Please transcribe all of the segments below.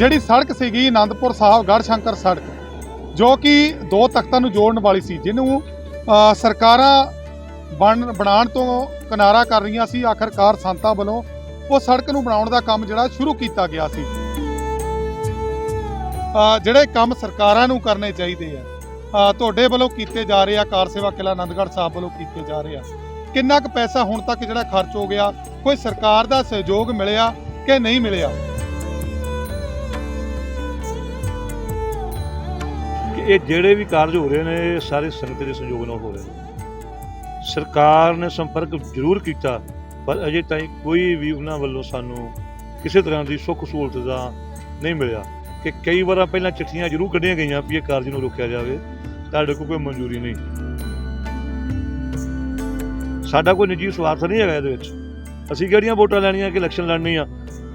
ਜਿਹੜੀ ਸੜਕ ਸੀਗੀ ਆਨੰਦਪੁਰ ਸਾਹਿਬ ਗੜਸ਼ੰਕਰ ਸੜਕ, ਜੋ ਕਿ ਦੋ ਤਖਤਾਂ ਨੂੰ ਜੋੜਨ ਵਾਲੀ ਸੀ, ਜਿਹਨੂੰ ਸਰਕਾਰਾਂ ਬਣ, ਬਣਾਉਣ ਤੋਂ ਕਿਨਾਰਾ ਕਰ ਰਹੀਆਂ ਸੀ, ਆਖਰਕਾਰ ਸੰਤਾਂ ਵੱਲੋਂ, ਉਹ ਸੜਕ ਨੂੰ ਬਣਾਉਣ ਦਾ ਕੰਮ ਜਿਹੜਾ ਸ਼ੁਰੂ ਕੀਤਾ ਗਿਆ ਸੀ। ਜਿਹੜੇ ਕੰਮ ਸਰਕਾਰਾਂ ਨੂੰ ਕਰਨੇ ਚਾਹੀਦੇ ਆ ਤੁਹਾਡੇ ਵੱਲੋਂ ਕੀਤੇ ਜਾ ਰਹੇ ਆ, ਕਾਰ ਸੇਵਾ ਕਿਲਾ ਆਨੰਦਗੜ੍ਹ ਸਾਹਿਬ ਵੱਲੋਂ ਕੀਤੇ ਜਾ ਰਹੇ ਆ, ਕਿੰਨਾ ਕੁ ਪੈਸਾ ਹੁਣ ਤੱਕ ਜਿਹੜਾ ਖਰਚ ਹੋ ਗਿਆ, ਕੋਈ ਸਰਕਾਰ ਦਾ ਸਹਿਯੋਗ ਮਿਲਿਆ ਕਿ ਨਹੀਂ ਮਿਲਿਆ? ਇਹ ਜਿਹੜੇ ਵੀ ਕਾਰਜ ਹੋ ਰਹੇ ਨੇ, ਇਹ ਸਾਰੇ ਸੰਗਤ ਦੇ ਸਹਿਯੋਗ ਨਾਲ ਹੋ ਰਹੇ ਨੇ। ਸਰਕਾਰ ਨੇ ਸੰਪਰਕ ਜ਼ਰੂਰ ਕੀਤਾ, ਪਰ ਅਜੇ ਤਾਈਂ ਕੋਈ ਵੀ ਉਹਨਾਂ ਵੱਲੋਂ ਸਾਨੂੰ ਕਿਸੇ ਤਰ੍ਹਾਂ ਦੀ ਸੁੱਖ ਸਹੂਲਤ ਦਾ ਨਹੀਂ ਮਿਲਿਆ ਕਿ ਕਈ ਵਾਰਾਂ ਪਹਿਲਾਂ ਚਿੱਠੀਆਂ ਜ਼ਰੂਰ ਕੱਢੀਆਂ ਗਈਆਂ ਵੀ ਇਹ ਕਾਰਜ ਨੂੰ ਰੋਕਿਆ ਜਾਵੇ। ਤੁਹਾਡੇ ਕੋਲ ਕੋਈ ਮਨਜ਼ੂਰੀ ਨਹੀਂ। ਸਾਡਾ ਕੋਈ ਨਿੱਜੀ ਸਵਾਰਥ ਨਹੀਂ ਹੈਗਾ ਇਹਦੇ ਵਿੱਚ। ਅਸੀਂ ਕਿਹੜੀਆਂ ਵੋਟਾਂ ਲੈਣੀਆਂ, ਕਿ ਇਲੈਕਸ਼ਨ ਲੜਨੀ ਆ?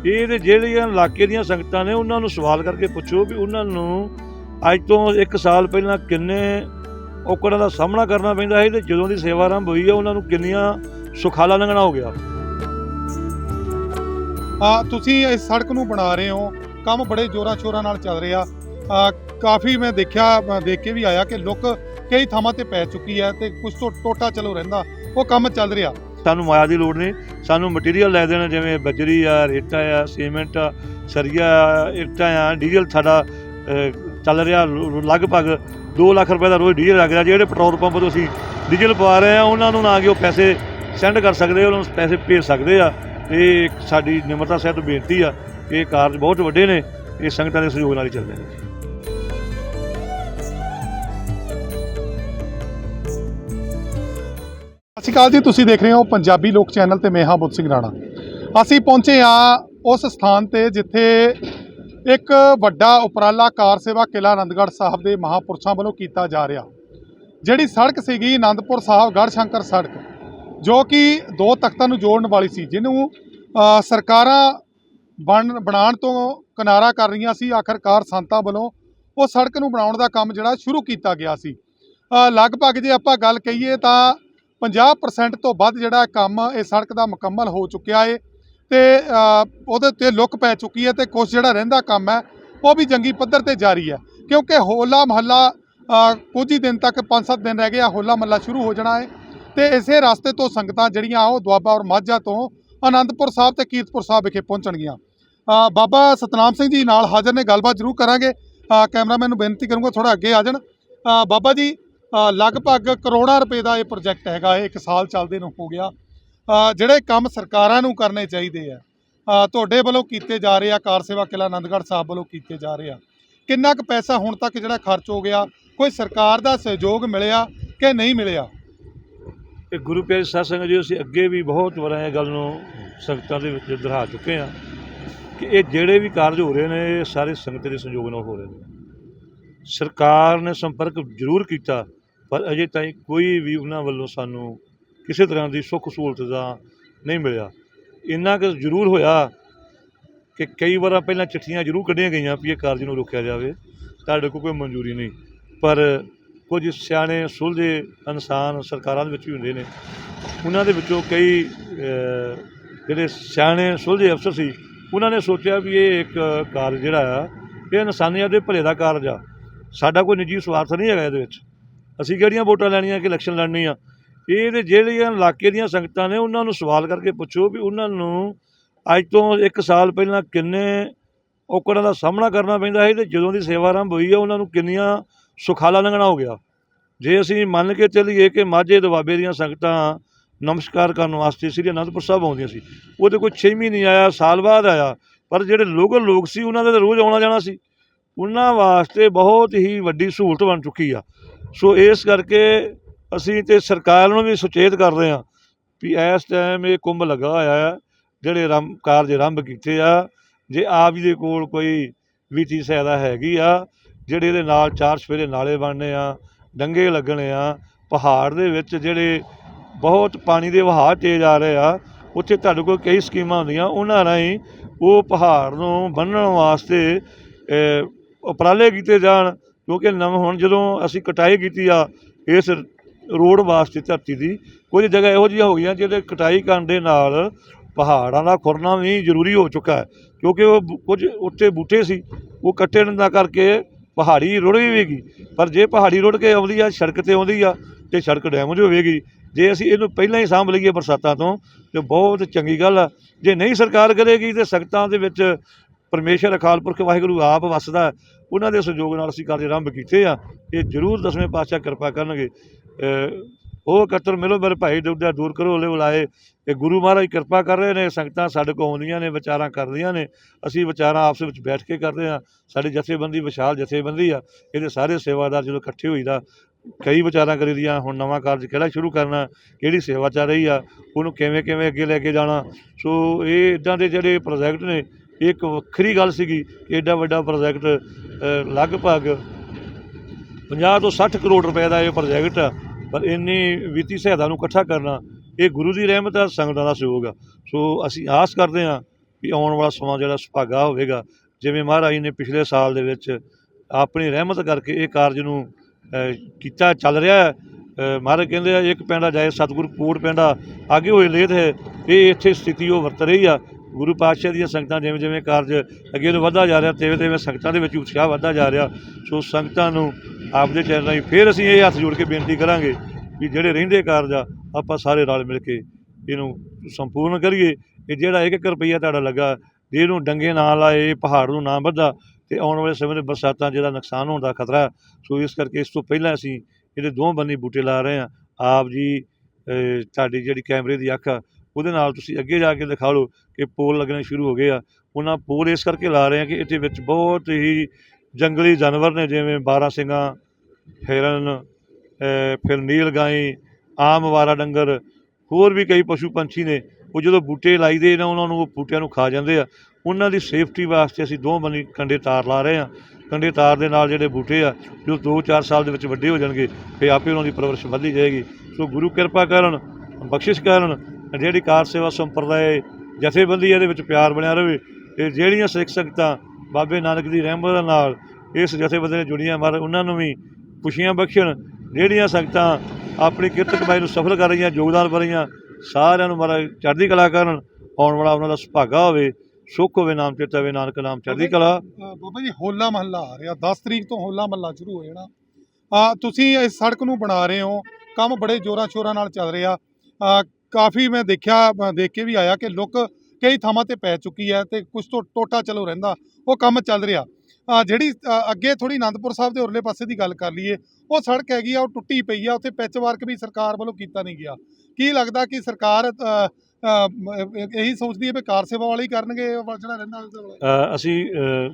ਇਹ ਤੇ ਜਿਹੜੀਆਂ ਇਲਾਕੇ ਦੀਆਂ ਸੰਗਤਾਂ ਨੇ, ਉਹਨਾਂ ਨੂੰ ਸਵਾਲ ਕਰਕੇ ਪੁੱਛੋ ਵੀ ਉਹਨਾਂ ਨੂੰ ਅੱਜ ਤੋਂ 1 ਸਾਲ ਪਹਿਲਾਂ ਕਿੰਨੇ ਔਕੜਾਂ ਦਾ ਸਾਹਮਣਾ ਕਰਨਾ ਪੈਂਦਾ ਸੀ ਤੇ ਜਦੋਂ ਦੀ ਸੇਵਾ ਆਰੰਭ ਹੋਈ ਹੈ ਉਹਨਾਂ ਨੂੰ ਕਿੰਨੀਆਂ ਸੁਖਾਲਾ ਲੰਘਣਾ ਹੋ ਗਿਆ। ਆ ਤੁਸੀਂ ਇਸ ਸੜਕ ਨੂੰ ਬਣਾ ਰਹੇ ਹੋ ਕੰਮ ਬੜੇ ਜੋਰਾਂ ਸ਼ੋਰਾਂ ਨਾਲ ਚੱਲ ਰਿਹਾ। ਆ ਕਾਫੀ ਮੈਂ ਦੇਖਿਆ ਦੇਖ ਕੇ ਵੀ ਆਇਆ ਕਿ ਲੁੱਕ ਕਈ ਥਾਵਾਂ ਤੇ ਪੈ ਚੁੱਕੀ ਹੈ ਤੇ ਕੁਝ ਤੋਂ ਟੋਟਾ ਚਲੋ ਰਹਿੰਦਾ ਉਹ ਕੰਮ ਚੱਲ ਰਿਹਾ। ਸਾਨੂੰ ਮਾਇਆ ਦੀ ਲੋੜ ਨਹੀਂ ਸਾਨੂੰ ਮਟੀਰੀਅਲ ਲੈ ਦੇਣਾ ਜਿਵੇਂ ਬਜਰੀ ਆ ਰੇਤਾ ਆ ਸੀਮੈਂਟ ਆ ਸਰੀਆ ਆ, ਇੱਟਾਂ ਆ ਡੀਜ਼ਲ ਸਾਡਾ ਚੱਲ ਰਿਹਾ ਲਗਭਗ 2 ਲੱਖ ਰੁਪਏ ਦਾ ਰੋਜ਼ ਡੀਜ਼ਲ ਲੱਗ ਰਿਹਾ। ਜਿਹੜੇ ਪੈਟਰੋਲ ਪੰਪ ਤੋਂ ਅਸੀਂ ਡੀਜ਼ਲ ਪਵਾ ਰਹੇ ਆ ਉਹਨਾਂ ਨੂੰ ਨਾ ਕਿ ਉਹ ਪੈਸੇ ਸੈਂਡ ਕਰ ਸਕਦੇ, ਉਹਨਾਂ ਨੂੰ ਪੈਸੇ ਭੇਜ ਸਕਦੇ ਆ। ਇਹ ਸਾਡੀ ਨਿਮਰਤਾ ਸਾਹਿਬ ਤੋਂ ਬੇਨਤੀ ਆ ਕਿ ਇਹ ਕਾਰਜ ਬਹੁਤ ਵੱਡੇ ਨੇ, ਇਹ ਸੰਗਤਾਂ ਦੇ ਸਹਿਯੋਗ ਨਾਲ ਹੀ ਚੱਲਦੇ ਨੇ। ਸਤਿ ਸ਼੍ਰੀ ਅਕਾਲ ਜੀ, ਤੁਸੀਂ ਦੇਖ ਰਹੇ ਹੋ ਪੰਜਾਬੀ ਲੋਕ ਚੈਨਲ ਤੇ ਮੈਂ ਹਾਂ ਬੁੱਧ ਸਿੰਘ ਰਾਣਾ। ਅਸੀਂ ਪਹੁੰਚੇ ਆ ਉਸ ਸਥਾਨ ਤੇ ਜਿੱਥੇ ਇੱਕ ਵੱਡਾ ਉਪਰਾਲਾ ਕਾਰ ਸੇਵਾ ਕਿਲਾ ਆਨੰਦਗੜ੍ਹ ਸਾਹਿਬ ਦੇ ਮਹਾਪੁਰਸ਼ਾਂ ਵੱਲੋਂ ਕੀਤਾ ਜਾ ਰਿਹਾ। ਜਿਹੜੀ ਸੜਕ ਸੀਗੀ ਆਨੰਦਪੁਰ ਸਾਹਿਬ ਗੜਸ਼ੰਕਰ ਸੜਕ, ਜੋ ਕਿ ਦੋ ਤਖਤਾਂ ਨੂੰ ਜੋੜਨ ਵਾਲੀ ਸੀ, ਜਿਹਨੂੰ ਸਰਕਾਰਾਂ ਬਣ, ਬਣਾਉਣ ਤੋਂ ਕਿਨਾਰਾ ਕਰ ਰਹੀਆਂ ਸੀ, ਆਖਰਕਾਰ ਸੰਤਾਂ ਵੱਲੋਂ ਉਹ ਸੜਕ ਨੂੰ ਬਣਾਉਣ ਦਾ ਕੰਮ ਜਿਹੜਾ ਸ਼ੁਰੂ ਕੀਤਾ ਗਿਆ ਸੀ। ਲਗਭਗ ਜੇ ਆਪਾਂ ਗੱਲ ਕਹੀਏ ਤਾਂ 50% ਤੋਂ ਵੱਧ ਜਿਹੜਾ ਕੰਮ ਇਹ ਸੜਕ ਦਾ ਮੁਕੰਮਲ ਹੋ ਚੁੱਕਿਆ ਏ। ਤੇ ਉਹਦੇ ਤੇ ਲੁੱਕ ਪੈ ਚੁੱਕੀ ਹੈ ਤੇ ਕੁਝ ਜਿਹੜਾ ਰਹਿੰਦਾ ਕੰਮ ਹੈ, ਉਹ ਵੀ ਜੰਗੀ ਪੱਧਰ ਤੇ ਜਾਰੀ ਹੈ। ਕਿਉਂਕਿ ਹੋਲਾ ਮਹੱਲਾ ਕੁਝ ਹੀ ਦਿਨ ਤੱਕ 5-7 ਦਿਨ ਰਹਿ ਗਿਆ ਹੋਲਾ ਮਹੱਲਾ ਸ਼ੁਰੂ ਹੋ ਜਾਣਾ ਹੈ। ਤੇ ਇਸੇ ਰਸਤੇ ਤੋਂ ਸੰਗਤਾਂ ਜਿਹੜੀਆਂ, ਉਹ ਦੁਆਬਾ ਔਰ ਮਾਝਾ ਤੋਂ ਆਨੰਦਪੁਰ ਸਾਹਿਬ ਤੇ ਕੀਰਤਪੁਰ ਸਾਹਿਬ ਵਿਖੇ ਪਹੁੰਚਣਗੀਆਂ। ਬਾਬਾ ਸਤਨਾਮ ਸਿੰਘ ਜੀ ਨਾਲ ਹਾਜ਼ਰ ਨੇ, ਗੱਲਬਾਤ ਜ਼ਰੂਰ ਕਰਾਂਗੇ। ਕੈਮਰਾਮੈਨ ਨੂੰ ਬੇਨਤੀ ਕਰੂੰਗਾ ਥੋੜਾ ਅੱਗੇ ਆ ਜਾਣ। ਬਾਬਾ ਜੀ ਲਗਭਗ ਕਰੋੜਾਂ ਰੁਪਏ ਦਾ ਇਹ ਪ੍ਰੋਜੈਕਟ ਹੈਗਾ, ਇਹ ਇੱਕ ਸਾਲ ਚੱਲਦੇ ਨੂੰ ਹੋ ਗਿਆ। ਜਿਹੜੇ ਕੰਮ ਸਰਕਾਰਾਂ ਨੂੰ ਕਰਨੇ ਚਾਹੀਦੇ ਆ ਤੁਹਾਡੇ ਵੱਲੋਂ ਕੀਤੇ ਜਾ ਰਹੇ ਆ, ਕਾਰ ਸੇਵਾ ਕਿਲਾ ਆਨੰਦਗੜ੍ਹ ਸਾਹਿਬ ਵੱਲੋਂ ਕੀਤੇ ਜਾ ਰਹੇ ਆ। ਕਿੰਨਾ ਕੁ ਪੈਸਾ ਹੁਣ ਤੱਕ ਜਿਹੜਾ ਖਰਚ ਹੋ ਗਿਆ, ਕੋਈ ਸਰਕਾਰ ਦਾ ਸਹਿਯੋਗ ਮਿਲਿਆ ਕਿ ਨਹੀਂ ਮਿਲਿਆ? ਇਹ ਗੁਰੂ ਪਿਆਰੇ ਸਾਧ ਸੰਗਤ ਜੀ, ਅਸੀਂ ਅੱਗੇ ਵੀ ਬਹੁਤ ਵਾਰ ਇਹ ਗੱਲ ਨੂੰ ਸੰਗਤਾਂ ਦੇ ਵਿੱਚ ਦੁਹਰਾ ਚੁੱਕੇ ਆ ਕਿ ਇਹ ਜਿਹੜੇ ਵੀ ਕਾਰਜ ਹੋ ਰਹੇ ਨੇ, ਇਹ ਸਾਰੇ ਸੰਗਤ ਦੇ ਸਹਿਯੋਗ ਨਾਲ ਹੋ ਰਹੇ ਨੇ। ਸਰਕਾਰ ਨੇ ਸੰਪਰਕ ਜ਼ਰੂਰ ਕੀਤਾ, ਪਰ ਅਜੇ ਤਾਈਂ ਕੋਈ ਵੀ ਉਹਨਾਂ ਵੱਲੋਂ ਸਾਨੂੰ ਕਿਸੇ ਤਰ੍ਹਾਂ ਦੀ ਸੁੱਖ ਸਹੂਲਤ ਦਾ ਨਹੀਂ ਮਿਲਿਆ। ਇੰਨਾ ਕੁ ਜ਼ਰੂਰ ਹੋਇਆ ਕਿ ਕਈ ਵਾਰਾਂ ਪਹਿਲਾਂ ਚਿੱਠੀਆਂ ਜ਼ਰੂਰ ਕੱਢੀਆਂ ਗਈਆਂ ਵੀ ਇਹ ਕਾਰਜ ਨੂੰ ਰੋਕਿਆ ਜਾਵੇ, ਤੁਹਾਡੇ ਕੋਲ ਕੋਈ ਮਨਜ਼ੂਰੀ ਨਹੀਂ। ਪਰ ਕੁਝ ਸਿਆਣੇ, ਸੁਲਝੇ ਇਨਸਾਨ ਸਰਕਾਰਾਂ ਦੇ ਵਿੱਚ ਵੀ ਹੁੰਦੇ ਨੇ। ਉਹਨਾਂ ਦੇ ਵਿੱਚੋਂ ਕਈ ਜਿਹੜੇ ਸਿਆਣੇ, ਸੁਲਝੇ ਅਫਸਰ ਸੀ, ਉਹਨਾਂ ਨੇ ਸੋਚਿਆ ਵੀ ਇਹ ਇੱਕ ਕਾਰਜ ਜਿਹੜਾ ਆ, ਇਹ ਇਨਸਾਨੀਅਤ ਦੇ ਭਲੇ ਦਾ ਕਾਰਜ ਆ। ਸਾਡਾ ਕੋਈ ਨਿੱਜੀ ਸਵਾਰਥ ਨਹੀਂ ਹੈਗਾ ਇਹਦੇ ਵਿੱਚ। ਅਸੀਂ ਕਿਹੜੀਆਂ ਵੋਟਾਂ ਲੈਣੀਆਂ, ਕਿ ਇਲੈਕਸ਼ਨ ਲੜਨੀ ਆ? ਇਹ ਤੇ ਜਿਹੜੀਆਂ ਇਲਾਕੇ ਦੀਆਂ ਸੰਗਤਾਂ ਨੇ ਉਹਨਾਂ ਨੂੰ ਸਵਾਲ ਕਰਕੇ ਪੁੱਛੋ ਵੀ ਉਹਨਾਂ ਨੂੰ ਅੱਜ ਤੋਂ 1 ਸਾਲ ਪਹਿਲਾਂ ਕਿੰਨੇ ਔਕੜਾਂ ਦਾ ਸਾਹਮਣਾ ਕਰਨਾ ਪੈਂਦਾ ਸੀ ਤੇ ਜਦੋਂ ਦੀ ਸੇਵਾ ਆਰੰਭ ਹੋਈ ਹੈ ਉਹਨਾਂ ਨੂੰ ਕਿੰਨੀਆਂ ਸੁਖਾਲਾ ਲੰਘਣਾ ਹੋ ਗਿਆ। ਜੇ ਅਸੀਂ ਮੰਨ ਕੇ ਚੱਲੀਏ ਕਿ ਮਾਝੇ ਦੁਆਬੇ ਦੀਆਂ ਸੰਗਤਾਂ ਨਮਸਕਾਰ ਕਰਨ ਵਾਸਤੇ ਸ੍ਰੀ ਅਨੰਦਪੁਰ ਸਾਹਿਬ ਆਉਂਦੀਆਂ ਸੀ, ਉਹ ਉਹਦੇ ਕੋਈ 6 ਮਹੀਨੇ ਆਇਆ, ਸਾਲ ਬਾਅਦ ਆਇਆ, ਪਰ ਜਿਹੜੇ ਲੋਕਲ ਲੋਕ ਸੀ, ਉਹਨਾਂ ਦਾ ਤਾਂ ਰੋਜ਼ ਆਉਣਾ ਜਾਣਾ ਸੀ। ਉਹਨਾਂ ਵਾਸਤੇ ਬਹੁਤ ਹੀ ਵੱਡੀ ਸਹੂਲਤ ਬਣ ਚੁੱਕੀ ਆ। ਸੋ ਇਸ ਕਰਕੇ ਅਸੀਂ ਤੇ ਸਰਕਾਰ ਨੂੰ ਵੀ ਸੁਚੇਤ ਕਰ ਰਹੇ ਹਾਂ ਵੀ ਇਸ ਟਾਈਮ ਇਹ ਕੁੰਭ ਲੱਗਾ ਹੋਇਆ ਆ, ਜਿਹੜੇ ਰੰਮ ਕਾਰਜ ਆਰੰਭ ਕੀਤੇ ਆ, ਜੇ ਆਪ ਜੀ ਦੇ ਕੋਲ ਕੋਈ ਵਿੱਤੀ ਸਹਾਇਤਾ ਹੈਗੀ ਆ, ਜਿਹੜੇ ਇਹਦੇ ਨਾਲ ਚਾਰ ਸਵੇਰੇ ਨਾਲੇ ਬਣਨੇ ਆ, ਡੰਗੇ ਲੱਗਣੇ ਆ, ਪਹਾੜ ਦੇ ਵਿੱਚ ਜਿਹੜੇ ਬਹੁਤ ਪਾਣੀ ਦੇ ਵਹਾਅ ਤੇਜ਼ ਆ ਰਹੇ ਆ, ਉੱਥੇ ਤੁਹਾਡੇ ਕੋਲ ਕਈ ਸਕੀਮਾਂ ਹੁੰਦੀਆਂ, ਉਹਨਾਂ ਰਾਹੀਂ ਉਹ ਪਹਾੜ ਨੂੰ ਬੰਨਣ ਵਾਸਤੇ ਉਪਰਾਲੇ ਕੀਤੇ ਜਾਣ, ਕਿਉਂਕਿ ਨਵ ਹੁਣ ਜਦੋਂ ਅਸੀਂ ਕਟਾਈ ਕੀਤੀ ਆ, ਇਸ ਰੋਡ ਵਾਸਤੇ ਧਰਤੀ ਦੀ, ਕੁਝ ਜਗ੍ਹਾ ਇਹੋ ਜਿਹੀਆਂ ਹੋ ਗਈਆਂ ਜਿਹਦੇ ਕਟਾਈ ਕਰਨ ਦੇ ਨਾਲ ਪਹਾੜਾਂ ਦਾ ਖੁਰਨਾ ਵੀ ਜ਼ਰੂਰੀ ਹੋ ਚੁੱਕਾ ਹੈ, ਕਿਉਂਕਿ ਉਹ ਕੁਝ ਉੱਤੇ ਬੂਟੇ ਸੀ, ਉਹ ਕੱਟਣ ਦਾ ਕਰਕੇ ਪਹਾੜੀ ਰੁੜ ਜਾਵੇਗੀ ਪਰ ਜੇ ਪਹਾੜੀ ਰੁੜ ਕੇ ਆਉਂਦੀ ਆ, ਸੜਕ ਤੇ ਆਉਂਦੀ ਆ, ਤੇ ਸੜਕ ਡੈਮੇਜ ਹੋਵੇਗੀ। ਜੇ ਅਸੀਂ ਇਹਨੂੰ ਪਹਿਲਾਂ ਹੀ ਸਾਂਭ ਲਈਏ ਬਰਸਾਤਾਂ ਤੋਂ, ਤੇ ਬਹੁਤ ਚੰਗੀ ਗੱਲ ਆ। ਜੇ ਨਹੀਂ ਸਰਕਾਰ ਕਰੇਗੀ, ਤੇ ਸਖਤਾਂ ਦੇ ਵਿੱਚ ਪਰਮੇਸ਼ਰ ਅਕਾਲ ਪੁਰਖ ਵਾਹਿਗੁਰੂ ਆਪ ਵਸਦਾ ਉਹਨਾਂ ਦੇ ਸਹਿਯੋਗ ਨਾਲ ਅਸੀਂ ਕਾਰਜ ਆਰੰਭ ਕੀਤੇ ਆ। ਇਹ ਜ਼ਰੂਰ ਦਸਵੇਂ ਪਾਤਸ਼ਾਹ ਕਿਰਪਾ ਕਰਨਗੇ। ਉਹ ਕਤਰ ਮਿਲੋ ਮੇਰੇ ਭਾਈ ਦੁੱਧਾ ਦੂਰ ਕਰੋ ਉਹਲੇ ਬੁਲਾਏ। ਇਹ ਗੁਰੂ ਮਹਾਰਾਜ ਕਿਰਪਾ ਕਰ ਰਹੇ ਨੇ, ਸੰਗਤਾਂ ਸਾਡੇ ਕੋਲ ਆਉਂਦੀਆਂ ਨੇ, ਵਿਚਾਰਾਂ ਕਰਦੀਆਂ ਨੇ। ਅਸੀਂ ਵਿਚਾਰਾਂ ਆਪਸ ਵਿੱਚ ਬੈਠ ਕੇ ਕਰਦੇ ਆ ਸਾਡੀ ਜਥੇਬੰਦੀ ਵਿਸ਼ਾਲ ਜਥੇਬੰਦੀ ਆ। ਇਹਦੇ ਸਾਰੇ ਸੇਵਾਦਾਰ ਜਦੋਂ ਇਕੱਠੇ ਹੋਈਦਾ, ਕਈ ਵਿਚਾਰਾਂ ਕਰੀ ਦੀਆਂ, ਹੁਣ ਨਵਾਂ ਕਾਰਜ ਕਿਹੜਾ ਸ਼ੁਰੂ ਕਰਨਾ, ਕਿਹੜੀ ਸੇਵਾ ਚੱਲ ਰਹੀ ਆ, ਉਹਨੂੰ ਕਿਵੇਂ ਕਿਵੇਂ ਅੱਗੇ ਲੈ ਕੇ ਜਾਣਾ। ਸੋ ਇਹ ਇਦਾਂ ਦੇ ਜਿਹੜੇ ਪ੍ਰੋਜੈਕਟ ਨੇ, ਇਹ ਇੱਕ ਵੱਖਰੀ ਗੱਲ ਸੀਗੀ ਕਿ ਐਡਾ ਵੱਡਾ ਪ੍ਰੋਜੈਕਟ ਲਗਭਗ 50 ਤੋਂ 60 ਕਰੋੜ ਰੁਪਏ ਦਾ ਇਹ ਪ੍ਰੋਜੈਕਟ ਆ। ਪਰ ਇੰਨੀ ਵਿੱਤੀ ਸਹਾਇਤਾ ਨੂੰ ਇਕੱਠਾ ਕਰਨਾ, ਇਹ ਗੁਰੂ ਦੀ ਰਹਿਮਤ ਆ, ਸੰਗਤਾਂ ਦਾ ਸਹਿਯੋਗ ਆ। ਸੋ ਅਸੀਂ ਆਸ ਕਰਦੇ ਹਾਂ ਕਿ ਆਉਣ ਵਾਲਾ ਸਮਾਂ ਜਿਹੜਾ ਸੁਭਾਗਾ ਹੋਵੇਗਾ, ਜਿਵੇਂ ਮਹਾਰਾਜ ਨੇ ਪਿਛਲੇ ਸਾਲ ਦੇ ਵਿੱਚ ਆਪਣੀ ਰਹਿਮਤ ਕਰਕੇ ਇਹ ਕਾਰਜ ਨੂੰ ਕੀਤਾ, ਚੱਲ ਰਿਹਾ ਹੈ। ਮਹਾਰਾਜ ਕਹਿੰਦੇ ਆ, ਇੱਕ ਪੈਂਡਾ ਜਾਏ ਸਤਿਗੁਰੂ, ਕੋਟ ਪੈਂਡਾ ਅੱਗੇ ਹੋਏ ਲੇਤ ਹੈ। ਇਹ ਇੱਥੇ ਸਥਿਤੀ ਉਹ ਵਰਤ ਰਹੀ ਆ। ਗੁਰੂ ਪਾਤਸ਼ਾਹ ਦੀਆਂ ਸੰਗਤਾਂ ਜਿਵੇਂ ਜਿਵੇਂ ਕਾਰਜ ਅੱਗੇ ਨੂੰ ਵਧਦਾ ਜਾ ਰਿਹਾ, ਤਿਵੇਂ ਤਿਵੇਂ ਸੰਗਤਾਂ ਦੇ ਵਿੱਚ ਉਤਸ਼ਾਹ ਵਧਦਾ ਜਾ ਰਿਹਾ। ਸੋ ਸੰਗਤਾਂ ਨੂੰ ਆਪਦੇ ਚੈਨਲਾਂ 'ਤੇ ਫਿਰ ਅਸੀਂ ਇਹ ਹੱਥ ਜੋੜ ਕੇ ਬੇਨਤੀ ਕਰਾਂਗੇ ਵੀ ਜਿਹੜੇ ਰਹਿੰਦੇ ਕਾਰਜ ਆ, ਆਪਾਂ ਸਾਰੇ ਰਲ ਮਿਲ ਕੇ ਇਹਨੂੰ ਸੰਪੂਰਨ ਕਰੀਏ। ਕਿ ਜਿਹੜਾ ਇੱਕ ਇੱਕ ਰੁਪਈਆ ਤੁਹਾਡਾ ਲੱਗਾ, ਜੇ ਇਹਨੂੰ ਡੰਗੇ ਨਾ ਲਾਏ, ਪਹਾੜ ਨੂੰ ਨਾ ਵੱਧਾ, ਤੇ ਆਉਣ ਵਾਲੇ ਸਮੇਂ ਦੇ ਬਰਸਾਤਾਂ ਜਿਹੜਾ ਨੁਕਸਾਨ ਹੋਣ ਦਾ ਖਤਰਾ, ਸੋ ਇਸ ਕਰਕੇ ਇਸ ਤੋਂ ਪਹਿਲਾਂ ਅਸੀਂ ਇਹਦੇ ਦੋ ਬੰਨੀ ਬੂਟੇ ਲਾ ਰਹੇ ਹਾਂ। ਆਪ ਜੀ ਤੁਹਾਡੀ ਜਿਹੜੀ ਕੈਮਰੇ ਦੀ ਅੱਖ ਆ, ਉਹਦੇ ਨਾਲ ਤੁਸੀਂ ਅੱਗੇ ਜਾ ਕੇ ਦਿਖਾ ਲਓ ਕਿ ਪੋਲ ਲੱਗਣੇ ਸ਼ੁਰੂ ਹੋ ਗਏ ਆ। ਉਹਨਾਂ ਪੋਲ ਇਸ ਕਰਕੇ ਲਾ ਰਹੇ ਆ ਕਿ ਇਹਦੇ ਵਿੱਚ ਬਹੁਤ ਹੀ ਜੰਗਲੀ ਜਾਨਵਰ ਨੇ, ਜਿਵੇਂ ਬਾਰਾਂ ਸਿੰਘਾਂ ਹਿਰਨ ਫਿਰ ਨੀਲ ਗਾਈ, ਆਮ ਵਾਰਾ ਡੰਗਰ, ਹੋਰ ਵੀ ਕਈ ਪਸ਼ੂ ਪੰਛੀ ਨੇ। ਉਹ ਜਦੋਂ ਬੂਟੇ ਲਾਈਦੇ ਨੇ, ਉਹਨਾਂ ਨੂੰ ਉਹ ਬੂਟਿਆਂ ਨੂੰ ਖਾ ਜਾਂਦੇ ਆ। ਉਹਨਾਂ ਦੀ ਸੇਫਟੀ ਵਾਸਤੇ ਅਸੀਂ ਦੋ ਬੰਨੀ ਕੰਡੇ ਤਾਰ ਲਾ ਰਹੇ ਆ ਕੰਡੇ ਤਾਰ ਦੇ ਨਾਲ ਜਿਹੜੇ ਬੂਟੇ ਆ, ਜੋ 2-4 ਸਾਲ ਦੇ ਵਿੱਚ ਵੱਡੇ ਹੋ ਜਾਣਗੇ, ਫਿਰ ਆਪੇ ਉਹਨਾਂ ਦੀ ਪਰਵਰਿਸ਼ ਵਧਦੀ ਜਾਏਗੀ। ਸੋ ਗੁਰੂ ਕਿਰਪਾ ਕਰਨ, ਬਖਸ਼ਿਸ਼ ਕਰਨ, ਜਿਹੜੀ ਕਾਰ ਸੇਵਾ ਸੰਪਰਦਾਇ ਜਥੇਬੰਦੀ ਇਹਦੇ ਵਿੱਚ ਪਿਆਰ ਬਣਿਆ ਰਹੇ। ਤੇ ਜਿਹੜੀਆਂ ਸਿੱਖ ਸੰਗਤਾਂ ਬਾਬੇ ਨਾਨਕ ਦੀ ਰਹਿਮਤ ਨਾਲ ਇਸ ਜਥੇਬੰਦੀ ਨਾਲ ਜੁੜੀਆਂ ਮਹਾਰਾਜ, ਉਹਨਾਂ ਨੂੰ ਵੀ ਖੁਸ਼ੀਆਂ ਬਖਸ਼ਣ ਜਿਹੜੀਆਂ ਸੰਗਤਾਂ ਆਪਣੀ ਕਿਰਤ ਕਮਾਈ ਨੂੰ ਸਫਲ ਕਰ ਰਹੀਆਂ, ਯੋਗਦਾਨ ਕਰ ਰਹੀਆਂ, ਸਾਰਿਆਂ ਨੂੰ ਮਹਾਰਾਜ ਚੜ੍ਹਦੀ ਕਲਾ ਕਰਨ, ਆਉਣ ਵਾਲਾ ਉਹਨਾਂ ਦਾ ਸੁਭਾਗਾ ਹੋਵੇ, ਸੁੱਖ ਹੋਵੇ ਨਾਮ ਚੇਤਾ ਹੋਵੇ ਨਾਨਕ ਨਾਮ ਚੜ੍ਹਦੀ ਕਲਾ। ਬਾਬਾ ਜੀ ਹੋਲਾ ਮਹੱਲਾ ਆ ਰਿਹਾ 10 ਤਰੀਕ ਤੋਂ ਹੋਲਾ ਮਹੱਲਾ ਸ਼ੁਰੂ ਹੋ ਜਾਣਾ। ਆ, ਤੁਸੀਂ ਇਸ ਸੜਕ ਨੂੰ ਬਣਾ ਰਹੇ ਹੋ, ਕੰਮ ਬੜੇ ਜ਼ੋਰਾਂ ਸ਼ੋਰਾਂ ਨਾਲ ਚੱਲ ਰਿਹਾ। ਕਾਫੀ ਮੈਂ ਦੇਖਿਆ ਦੇਖ ਕੇ ਵੀ ਆਇਆ ਕਿ ਲੁੱਕ ਕਈ ਥਾਵਾਂ ਤੇ ਪੈ ਚੁੱਕੀ ਹੈ ਤੇ ਕੁਝ ਤੋਂ ਟੋਟਾ ਚਲੋ ਰਹਿੰਦਾ, ਉਹ ਕੰਮ ਚੱਲ ਰਿਹਾ। ਜਿਹੜੀ ਅੱਗੇ ਥੋੜੀ ਆਨੰਦਪੁਰ ਸਾਹਿਬ ਦੇ ਉਰਲੇ ਪਾਸੇ ਦੀ ਗੱਲ ਕਰ ਲਈਏ, ਉਹ ਸੜਕ ਹੈਗੀ ਆ, ਉਹ ਟੁੱਟੀ ਪਈ ਆ, ਉੱਥੇ ਪੈਚ ਵਰਕ ਵੀ ਸਰਕਾਰ ਵੱਲੋਂ ਕੀਤਾ ਨਹੀਂ ਗਿਆ। ਕੀ ਲੱਗਦਾ ਕਿ ਸਰਕਾਰ ਇਹੀ ਸੋਚਦੀ ਹੈ ਵੀ ਕਾਰ ਸੇਵਾ ਵਾਲੇ ਕਰਨਗੇ ਜਿਹੜਾ ਰਹਿੰਦਾ ਅਸੀਂ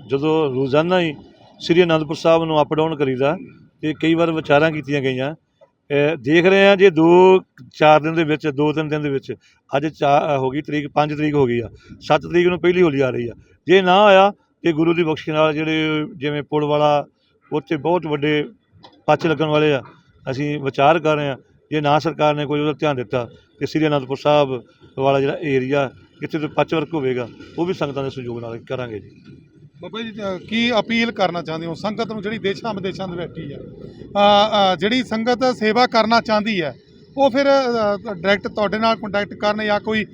ਜਦੋਂ ਰੋਜ਼ਾਨਾ ਹੀ ਸ੍ਰੀ ਅਨੰਦਪੁਰ ਸਾਹਿਬ ਨੂੰ ਅਪ ਡਾਊਨ ਕਰੀਦਾ, ਤੇ ਕਈ ਵਾਰ ਵਿਚਾਰਾਂ ਕੀਤੀਆਂ ਗਈਆਂ। ਦੇਖ ਰਹੇ ਹਾਂ ਜੇ 2 4 ਦਿਨ ਦੇ ਵਿੱਚ 2-3 ਦਿਨ ਦੇ ਵਿੱਚ, ਅੱਜ ਚਾ, ਹੋ ਗਈ ਤਰੀਕ 5 ਤਰੀਕ ਹੋ ਗਈ ਆ 7 ਤਰੀਕ ਨੂੰ ਪਹਿਲੀ ਹੋਲੀ ਆ ਰਹੀ ਆ। ਜੇ ਨਾ ਆਇਆ ਤੇ ਗੁਰੂ ਦੀ ਬਖਸ਼ਿਸ਼ ਨਾਲ ਜਿਹੜੇ ਜਿਵੇਂ ਪੁਲ ਵਾਲਾ ਉੱਥੇ ਬਹੁਤ ਵੱਡੇ ਪੱਚ ਲੱਗਣ ਵਾਲੇ ਆ। ਅਸੀਂ ਵਿਚਾਰ ਕਰ ਰਹੇ ਹਾਂ ਜੇ ਨਾ ਸਰਕਾਰ ਨੇ ਕੋਈ ਉਹਦਾ ਧਿਆਨ ਦਿੱਤਾ ਤੇ ਸ੍ਰੀ ਅਨੰਦਪੁਰ ਸਾਹਿਬ ਵਾਲਾ ਜਿਹੜਾ ਏਰੀਆ ਜਿੱਥੇ ਤੇ ਪੱਚ ਵਰਕ ਹੋਵੇਗਾ ਉਹ ਵੀ ਸੰਗਤਾਂ ਦੇ ਸਹਿਯੋਗ ਨਾਲ ਕਰਾਂਗੇ ਜੀ। ਬਾਬਾ ਜੀ ਅ, ਕੀ ਅਪੀਲ ਕਰਨਾ ਚਾਹੁੰਦੇ ਹੋ? ਸੰਗਤ ਨੂੰ ਜਿਹੜੀ ਦੇਸ਼ਾਂ ਵਿਦੇਸ਼ਾਂ ਦੇ ਬੈਠੀ ਹੈ ਅ, ਅ, ਜਿਹੜੀ ਸੰਗਤ ਸੇਵਾ ਕਰਨਾ ਚਾਹੁੰਦੀ ਹੈ ਉਹ ਫਿਰ ਡਾਇਰੈਕਟ ਤੁਹਾਡੇ ਨਾਲ ਕੰਟੈਕਟ ਕਰਨ ਜਾਂ ਕੋਈ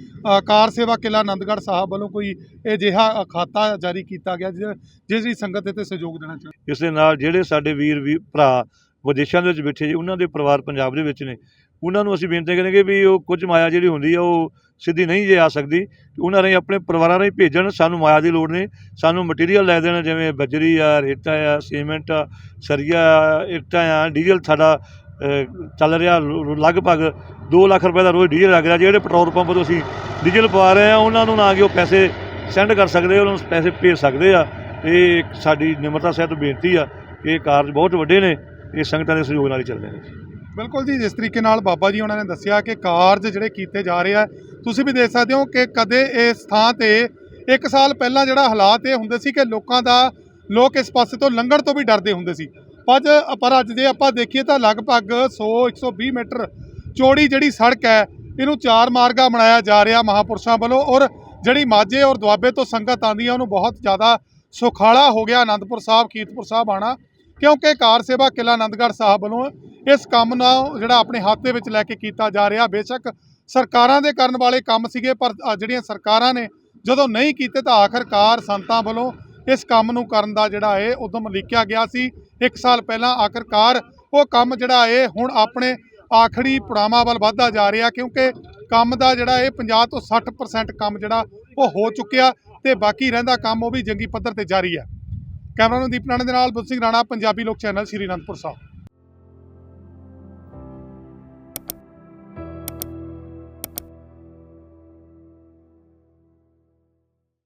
ਕਾਰ ਸੇਵਾ ਕਿਲਾ ਆਨੰਦਗੜ੍ਹ ਸਾਹਿਬ ਵੱਲੋਂ ਕੋਈ ਅਜਿਹਾ ਖਾਤਾ ਜਾਰੀ ਕੀਤਾ ਗਿਆ ਜਿਸ ਜਿਸ ਦੀ ਸੰਗਤ ਇੱਥੇ ਸਹਿਯੋਗ ਦੇਣਾ ਚਾਹੀਦਾ ਇਸ ਦੇ ਨਾਲ ਜਿਹੜੇ ਸਾਡੇ ਵੀਰ ਵੀ ਭਰਾ ਵਿਦੇਸ਼ਾਂ ਦੇ ਵਿੱਚ ਬੈਠੇ ਜੀ ਉਹਨਾਂ ਦੇ ਪਰਿਵਾਰ ਪੰਜਾਬ ਦੇ ਵਿੱਚ ਨੇ ਉਹਨਾਂ ਨੂੰ ਅਸੀਂ ਬੇਨਤੀ ਕਰਾਂਗੇ ਵੀ ਉਹ ਕੁਝ ਮਾਇਆ ਜਿਹੜੀ ਹੁੰਦੀ ਆ ਉਹ ਸਿੱਧੀ ਨਹੀਂ ਜੇ ਆ ਸਕਦੀ। ਉਹਨਾਂ ਰਾਹੀਂ ਆਪਣੇ ਪਰਿਵਾਰਾਂ ਰਾਹੀਂ ਭੇਜਣ ਸਾਨੂੰ ਮਾਇਆ ਦੀ ਲੋੜ ਨਹੀਂ। ਸਾਨੂੰ ਮਟੀਰੀਅਲ ਲੈ ਦੇਣ ਜਿਵੇਂ ਬਜਰੀ ਆ ਰੇਤਾ ਆ ਸੀਮੈਂਟ ਆ ਸਰੀਆ ਆ, ਇੱਟਾਂ ਆ ਡੀਜ਼ਲ ਸਾਡਾ ਚੱਲ ਰਿਹਾ ਲਗਭਗ 2 ਲੱਖ ਰੁਪਏ ਦਾ ਰੋਜ਼ ਡੀਜ਼ਲ ਲੱਗ ਰਿਹਾ। ਜਿਹੜੇ ਪੈਟਰੋਲ ਪੰਪ ਤੋਂ ਅਸੀਂ ਡੀਜ਼ਲ ਪਵਾ ਰਹੇ ਆ ਉਹਨਾਂ ਨੂੰ ਨਾ ਕਿ ਉਹ ਪੈਸੇ ਸੈਂਡ ਕਰ ਸਕਦੇ ਉਹਨਾਂ ਨੂੰ ਪੈਸੇ ਭੇਜ ਸਕਦੇ ਆ। ਇਹ ਇੱਕ ਸਾਡੀ ਨਿਮਰਤਾ ਸਹਿਤ ਬੇਨਤੀ ਆ ਕਿ ਇਹ ਕਾਰਜ ਬਹੁਤ ਵੱਡੇ ਨੇ, ਇਹ ਸੰਗਤਾਂ ਦੇ ਸਹਿਯੋਗ ਨਾਲ ਹੀ ਚੱਲਦੇ ਨੇ। ਬਿਲਕੁਲ ਜੀ, ਜਿਸ ਤਰੀਕੇ ਨਾਲ ਬਾਬਾ ਜੀ ਉਹਨਾਂ ਨੇ ਦੱਸਿਆ ਕਿ ਕਾਰਜ ਜਿਹੜੇ ਕੀਤੇ ਜਾ ਰਹੇ ਆ, ਤੁਸੀਂ ਵੀ ਦੇਖ ਸਕਦੇ ਹੋ ਕਿ ਕਦੇ ਇਸ ਥਾਂ ਤੇ ਇੱਕ ਸਾਲ ਪਹਿਲਾਂ ਜਿਹੜਾ ਹਾਲਾਤ ਇਹ ਹੁੰਦੇ ਸੀ ਕਿ ਲੋਕਾਂ ਦਾ, ਲੋਕ ਇਸ ਪਾਸੇ ਤੋਂ ਲੰਘਣ ਤੋਂ ਵੀ ਡਰਦੇ ਹੁੰਦੇ ਸੀ। ਪਰ ਪਰ ਅੱਜ ਜੇ ਆਪਾਂ ਦੇਖੀਏ ਤਾਂ ਲਗਭਗ 100 120 ਮੀਟਰ ਚੌੜੀ ਜਿਹੜੀ ਸੜਕ ਹੈ, ਇਹਨੂੰ ਚਾਰ ਮਾਰਗਾ ਬਣਾਇਆ ਜਾ ਰਿਹਾ ਮਹਾਪੁਰਸ਼ਾਂ ਵੱਲੋਂ ਔਰ ਜਿਹੜੀ ਮਾਝੇ ਔਰ ਦੁਆਬੇ ਤੋਂ ਸੰਗਤ ਆਉਂਦੀ ਹੈ, ਉਹਨੂੰ ਬਹੁਤ ਜ਼ਿਆਦਾ ਸੁਖਾਲਾ ਹੋ ਗਿਆ ਆਨੰਦਪੁਰ ਸਾਹਿਬ, ਕੀਰਤਪੁਰ ਸਾਹਿਬ ਆਣਾ, ਕਿਉਂਕਿ ਕਾਰ ਸੇਵਾ ਕਿਲਾ ਆਨੰਦਗੜ੍ਹ ਸਾਹਿਬ ਵੱਲੋਂ ਇਸ ਕੰਮ ਨੂੰ ਜਿਹੜਾ ਆਪਣੇ ਹੱਥ ਦੇ ਵਿੱਚ ਲੈ ਕੇ ਕੀਤਾ ਜਾ ਰਿਹਾ। ਬੇਸ਼ੱਕ ਸਰਕਾਰਾਂ ਦੇ ਕਰਨ ਵਾਲੇ ਕੰਮ ਸੀਗੇ, ਪਰ ਜਿਹੜੀਆਂ ਸਰਕਾਰਾਂ ਨੇ ਜਦੋਂ ਨਹੀਂ ਕੀਤੇ ਤਾਂ ਆਖਰਕਾਰ ਸੰਤਾਂ ਵੱਲੋਂ ਇਸ ਕੰਮ ਨੂੰ ਕਰਨ ਦਾ ਜਿਹੜਾ ਹੈ ਉਦਮ ਲਿਖਿਆ ਗਿਆ ਸੀ। ਇੱਕ ਸਾਲ ਪਹਿਲਾਂ ਆਖਰਕਾਰ ਉਹ ਕੰਮ ਜਿਹੜਾ ਹੈ ਹੁਣ ਆਪਣੇ ਆਖਰੀ ਪੜਾਵਾਂ ਵੱਲ ਵੱਧਦਾ ਜਾ ਰਿਹਾ ਕਿਉਂਕਿ ਕੰਮ ਦਾ ਜਿਹੜਾ ਇਹ 50 ਤੋਂ 60% ਕੰਮ ਜਿਹੜਾ ਉਹ ਹੋ ਚੁੱਕਿਆ ਤੇ ਬਾਕੀ ਰਹਿੰਦਾ ਕੰਮ ਉਹ ਵੀ ਜੰਗੀ ਪੱਧਰ ਤੇ ਜਾਰੀ ਹੈ। ਕੈਮਰਾਮੈਨ ਦੀਪ ਰਾਣਾ ਦੇ ਨਾਲ ਬੁੱਧ ਸਿੰਘ ਰਾਣਾ, ਪੰਜਾਬੀ ਲੋਕ ਚੈਨਲ, ਸ਼੍ਰੀ ਅਨੰਦਪੁਰ ਸਾਹਿਬ।